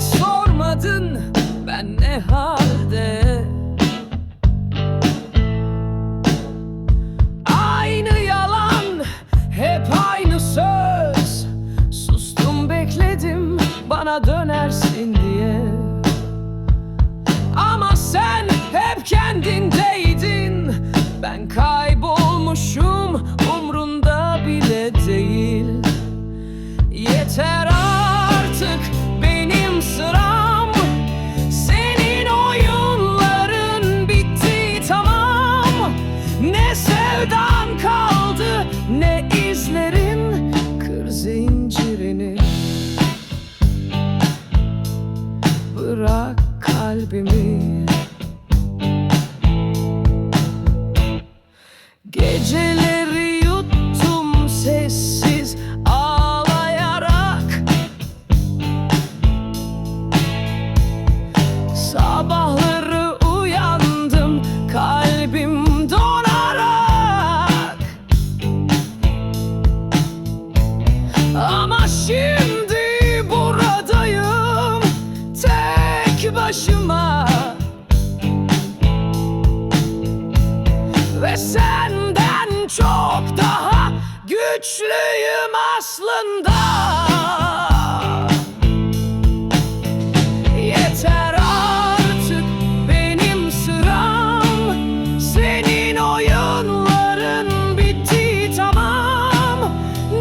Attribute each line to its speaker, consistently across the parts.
Speaker 1: sormadın ben ne halde? Aynı yalan hep aynı söz. Sustum bekledim bana dönersin diye. Sevdan kaldı. Ne izlerin? Kır zincirini. Bırak kalbimi. Geceleri yuttum sessiz ağlayarak. Sabahları senden çok daha güçlüyüm aslında. Yeter artık benim sıram. Senin oyunların bitti tamam.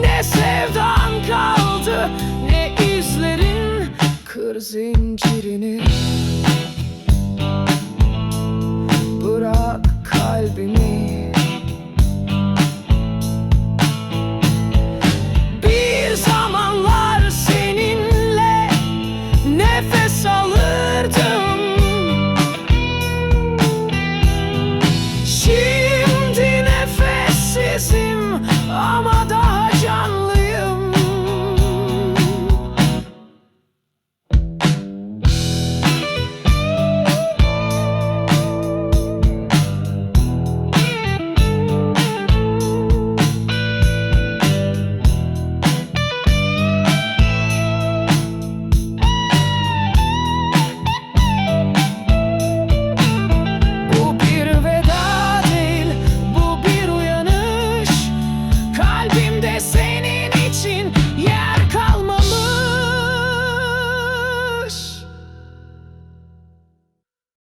Speaker 1: Ne sevdan kaldı ne izlerin. Kır zincirini. Bırak kalbimi shall